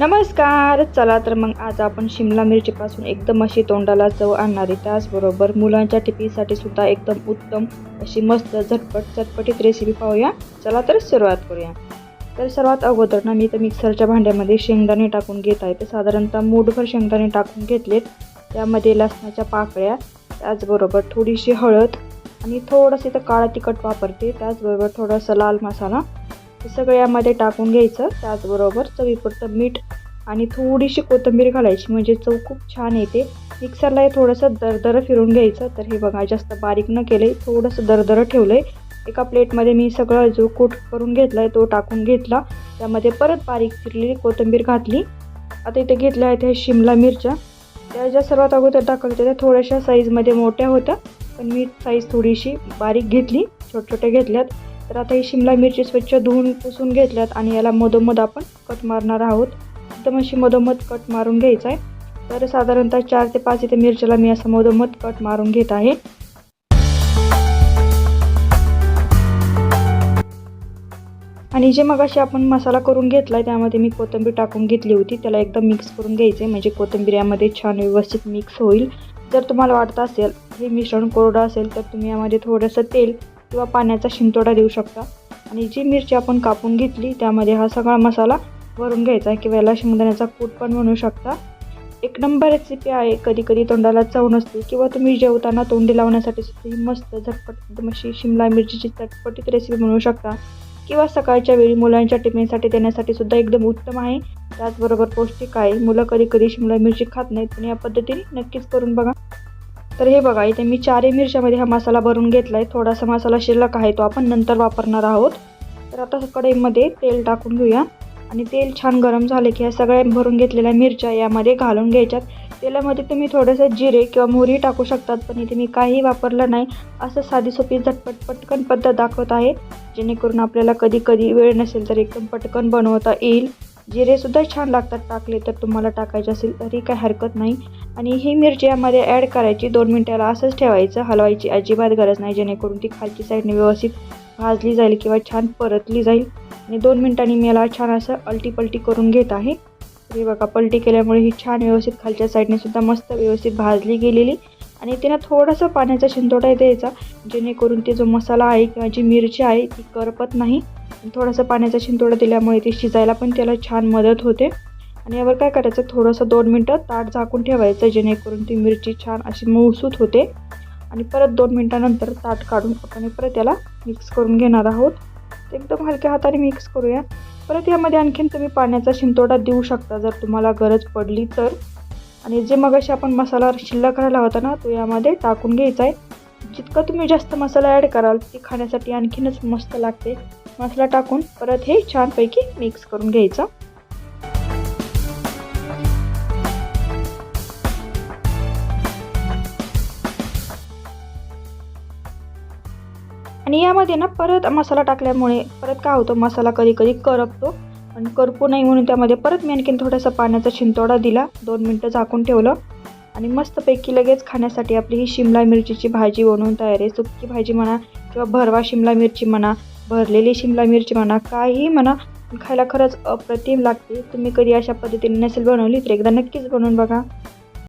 नमस्कार चला तर मग आज आपण शिमला मिरचीपासून एकदम अशी तोंडाला चव आणणारी त्याचबरोबर मुलांच्या टिफीसाठी सुद्धा एकदम उत्तम अशी मस्त झटपट चटपटीत रेसिपी पाहूया. चला तर सुरुवात करूया. तर सर्वात अगोदर ना मी तर मिक्सरच्या भांड्यामध्ये शेंगदाणे टाकून घेत आहे. ते साधारणतः मूठभर शेंगदाणे टाकून घेतलेत. त्यामध्ये लसणाच्या पाकळ्या त्याचबरोबर थोडीशी हळद आणि थोडंसं तर काळा तिखट वापरते. त्याचबरोबर थोडासा लाल मसाला सगळं यामध्ये टाकून घ्यायचं. त्याचबरोबर चवीपुरतं मीठ आणि थोडीशी कोथिंबीर घालायची. म्हणजे चव खूप छान येते. मिक्सरला हे थोडंसं दरदरं फिरून घ्यायचं. तर हे बघा जास्त बारीक न केलं थोडंसं दरदरं ठेवलं आहे एका प्लेटमध्ये मी सगळं जो कूट करून घेतला आहे तो टाकून घेतला. त्यामध्ये परत बारीक चिरलेली कोथिंबीर घातली. आता इथे घेतल्या आहेत ह्या शिमला मिरच्या. त्या ज्या सर्वात अगोदर टाकल्या होत्या त्या थोड्याशा साईजमध्ये मोठ्या होत्या. पण मी साईज थोडीशी बारीक घेतली. छोट छोट्या घेतल्यात. तर आता ही शिमला मिरची स्वच्छ धुवून पुसून घेतल्यात आणि याला मधोमध आपण कट मारणार आहोत. एकदम अशी मधोमध कट मारून घ्यायचं आहे. तर साधारणतः चार ते पाच इथे मिरच्याला मी असं मधोमध कट मारून घेत आहे. आणि जे मग अशी आपण मसाला करून घेतला आहे त्यामध्ये मी कोथिंबीर टाकून घेतली होती. त्याला एकदम मिक्स करून घ्यायचे म्हणजे कोथिंबीर यामध्ये छान व्यवस्थित मिक्स होईल. जर तुम्हाला वाटत असेल हे मिश्रण कोरडं असेल तर तुम्ही यामध्ये थोडंसं तेल किंवा पाण्याचा शिंतोडा देऊ शकता. आणि जी मिरची आपण कापून घेतली त्यामध्ये हा सगळा मसाला भरून घ्यायचा आहे किंवा याला शेंगदाण्याचा कूट पण म्हणू शकता. एक नंबर रेसिपी आहे कधी कधी तोंडाला चव नसते किंवा तुम्ही जेवताना तोंडी लावण्यासाठी सुद्धा ही मस्त झटपट एकदम अशी शिमला मिरचीची चटपटीत रेसिपी बनवू शकता. किंवा सकाळच्या वेळी मुलांच्या टिफिनसाठी देण्यासाठी सुद्धा एकदम उत्तम आहे. त्याचबरोबर पौष्टिक आहे. मुलं कधी कधी शिमला मिरची खात नाहीत पण या पद्धतीने नक्कीच करून बघा. तर हे बघा इथे मी चारही मिरच्यामध्ये हा मसाला भरून घेतला आहे थोडासा मसाला शिल्लक आहे तो आपण नंतर वापरणार आहोत. तर आता कढईमध्ये तेल टाकून घेऊया. आणि तेल छान गरम झाले की ह्या सगळ्या भरून घेतलेल्या मिरच्या यामध्ये घालून घ्यायच्यात. तेलामध्ये तुम्ही थोडंसं जिरे किंवा मोहरी टाकू शकतात पण इथे मी काही वापरलं नाही. असं साधी सोपी झटपट पटकन पद्धत दाखवत आहे जेणेकरून आपल्याला कधी कधी वेळ नसेल तर एकदम पटकन बनवता येईल. जिरेसुद्धा छान लागतात टाकले तर तुम्हाला टाकायचे असेल तरी काही हरकत नाही. आणि ही मिरची यामध्ये ॲड करायची दोन मिनटाला असंच ठेवायचं. हलवायची अजिबात गरज नाही जेणेकरून ती खालची साईडने व्यवस्थित भाजली जाईल किंवा छान परतली जाईल. आणि दोन मिनटांनी मी याला छान असं अलटी पलटी करून घेत आहे. हे बघा पलटी केल्यामुळे ही छान व्यवस्थित खालच्या साईडने सुद्धा मस्त व्यवस्थित भाजली गेलेली. आणि तिनं थोडासा पाण्याचा शिंतोटा द्यायचा जेणेकरून ते जो मसाला आहे किंवा जी मिरची आहे ती करपत नाही. थोडासा पाण्याचा शिंतोडा दिल्यामुळे ती शिजायला पण त्याला छान मदत होते. आणि यावर काय करायचं? थोडंसं दोन मिनटं ताट झाकून ठेवायचं जेणेकरून ती मिरची छान अशी मऊसूत होते. आणि परत दोन मिनटानंतर ताट काढून आपण परत त्याला मिक्स करून घेणार आहोत. ते एकदम हलक्या हाताने मिक्स करूया. परत यामध्ये आणखीन तुम्ही पाण्याचा शिंतोडा देऊ शकता जर तुम्हाला गरज पडली तर. आणि जे मगाशी आपण मसाला शिल्लक करायला होता ना तो यामध्ये टाकून घ्यायचा आहे. जितकं तुम्ही जास्त मसाला ॲड कराल ती खाण्यासाठी आणखीनच मस्त लागते. मसाला टाकून परत हे छानपैकी मिक्स करून घ्यायचं. आणि यामध्ये ना परत मसाला टाकल्यामुळे परत काय होतं मसाला कधी कधी करपतो. आणि करपू नाही म्हणून त्यामध्ये परत मी आणखीन थोडासा पाण्याचा शिंतोडा दिला. दोन मिनटं झाकून ठेवलं. आणि मस्तपैकी लगेच खाण्यासाठी आपली ही शिमला मिरचीची भाजी बनवून तयार आहे. सुकी भाजी म्हणा किंवा भरवा शिमला मिरची म्हणा भरलेली शिमला मिरची म्हणा काही म्हणा खायला खरंच अप्रतिम लागते. तुम्ही कधी अशा पद्धतीने नसेल बनवली तर एकदा नक्कीच बनवून बघा.